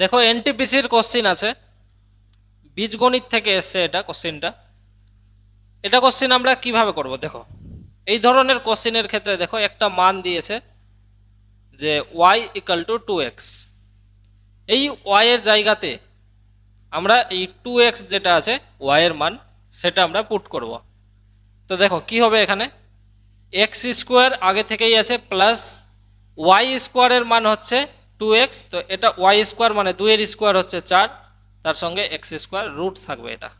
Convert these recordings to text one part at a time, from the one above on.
দেখো এনটিপিসির কোশ্চিন আছে। বীজগণিত থেকে এসছে এটা কোশ্চিনটা এটা কোশ্চিন আমরা কীভাবে করব? দেখো, এই ধরনের কোশ্চিনের ক্ষেত্রে দেখো, একটা মান দিয়েছে যে Y equal to two X এই ওয়াই এর জায়গাতে আমরা এই টু এক্স যেটা আছে ওয়াই এর মান, সেটা আমরা পুট করব। তো দেখো, কি হবে এখানে? এক্স স্কোয়ার আগে থেকেই আছে প্লাস ওয়াই স্কোয়ারের মান হচ্ছে টু এক্স তো এটা ওয়াই স্কোয়ার মানে দুইয়ের স্কোয়ার হচ্ছে চার, তার সঙ্গে এক্স স্কোয়ার রুট থাকবে এটা।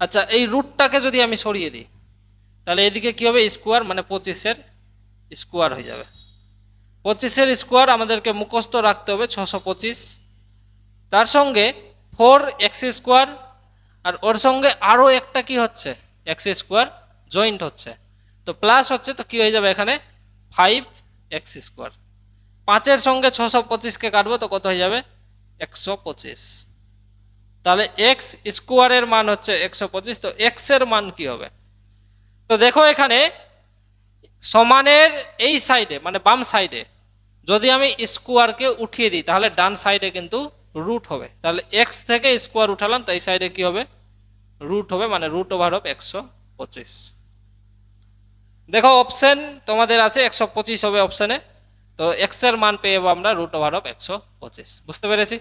আচ্ছা এই রুটটাকে যদি আমি সরিয়ে দিই, তাহলে এদিকে কী হবে? স্কোয়ার মানে পঁচিশের স্কোয়ার হয়ে যাবে। পঁচিশের স্কোয়ার আমাদেরকে মুখস্থ রাখতে হবে ছশো পঁচিশ। তার সঙ্গে ফোর এক্স স্কোয়ার আর ওর সঙ্গে আরও একটা কি হচ্ছে? এক্স স্কোয়ার জয়েন্ট হচ্ছে। তো প্লাস হচ্ছে, তো কি হয়ে যাবে এখানে? ফাইভ এক্স স্কোয়ার পাঁচের সঙ্গে ছশো পঁচিশকে কাটবো, তো কত হয়ে যাবে? একশো পঁচিশ। তাহলে এক্স স্কোয়ারের মান হচ্ছে একশো পঁচিশ, তো এক্সের মান কি হবে? তো দেখো এখানে সমানের এই সাইডে মানে বাম সাইডে যদি আমি স্কোয়ারকে উঠিয়ে দিই, তাহলে ডান সাইডে কিন্তু রুট হবে। তাহলে এক্স থেকে স্কোয়ার উঠালাম, তো এই সাইডে কি হবে? রুট হবে মানে রুট ওভার অফ একশো পঁচিশ। দেখো অপশান তোমাদের আছে, একশো পঁচিশ হবে অপশানে তো এক্সের মান পেয়ে যাব আমরা রুট ওভার অফ একশো পঁচিশ। বুঝতে পেরেছি?